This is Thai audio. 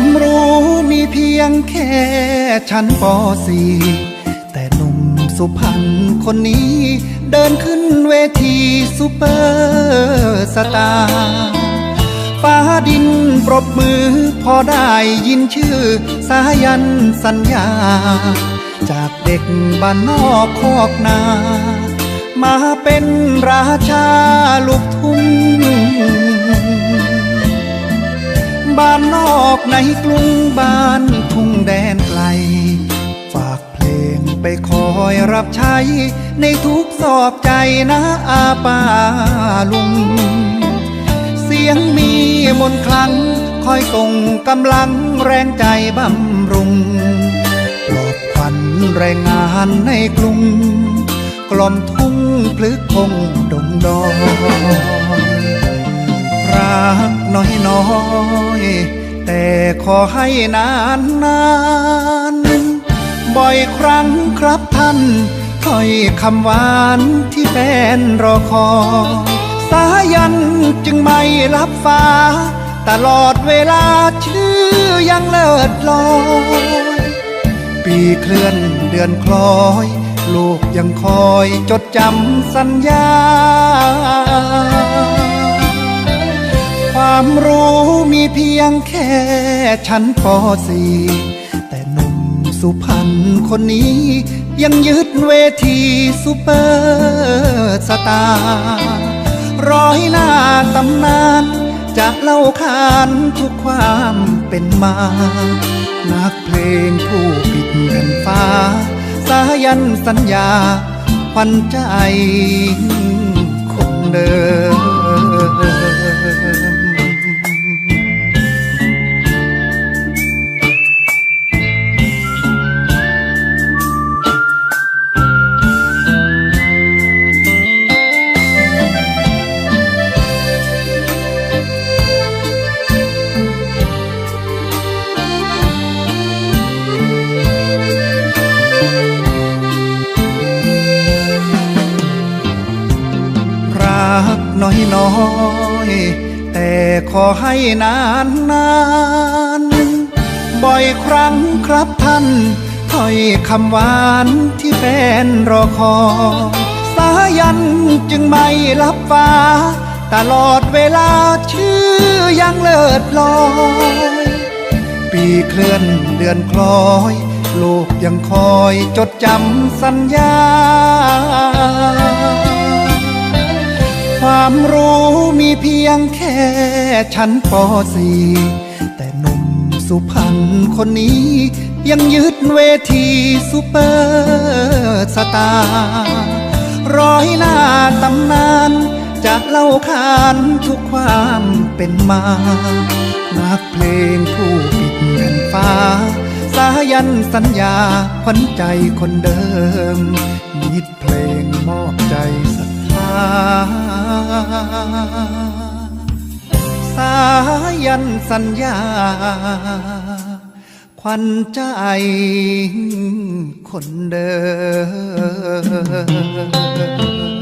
จำรู้มีเพียงแค่ชั้นป .4 แต่หนุ่มสุพรรณคนนี้ เดินขึ้นเวทีซูเปอร์สตาร์ฟ้าดินปรบมือพอได้ยินชื่อสายันสัญญา จากเด็กบ้านนอกคอกนา มาเป็นราชาลูกทุ่งบ้านนอก ในกรุงบ้านทุ่งแดนไกล ฝากเพลงไปคอยรับใช้ ในทุกซอกใจนะอาปาลุง เสียงมีมนคลัง คอยส่งกำลังแรงใจบำรุงปลอบขวัญแรงงานในกรุง กล่อมทุ่งพลึกคงดงดอยรักน้อยน้อย แต่ขอให้นานนานบ่อยครั้งครับท่านถ้อยคำหวานที่แฟนรอคอย สายันจึงไม่รับฟ้า ตลอดเวลาชื่อยังเลิศลอย ปีเคลื่อนเดือนคล้อย ลูกยังคอยจดจำสัญญา ยงแค่ชั้นป .4 แต่หนุ่มสุพรรณคนนี้ ยังยึดเวทีซูเปอร์สตาร์ร้อยหน้าตำนานจะเล่าขานทุกความเป็นมา นักเพลงผู้ปิดแผ่นฟ้า สายันสัญญาขวัญใจคนเดิม รักน้อยน้อยแต่ขอให้นานนานบ่อยครั้งครับท่านถ้อยคำหวานที่แฟนรอคอย สายันจึงไม่รับฟ้า ตลอดเวลาชื่อยังเลิศลอย ปีเคลื่อนเดือนคล้อย ลูกยังคอยจดจำสัญญา ความรู้มีเพียงแค่ชั้นป .4 แต่หนุ่มสุพรรณคนนี้ ยังยึดเวทีซูเปอร์สตาร์ร้อยหน้าตำนานจะเล่าขานทุกความเป็นมา นักเพลงผู้ปิดแผ่นฟ้า สายันสัญญาขวัญใจคนเดิมมิดเพลงมอบใจศรัทธาสายันสัญญาขวัญใจคนเดิม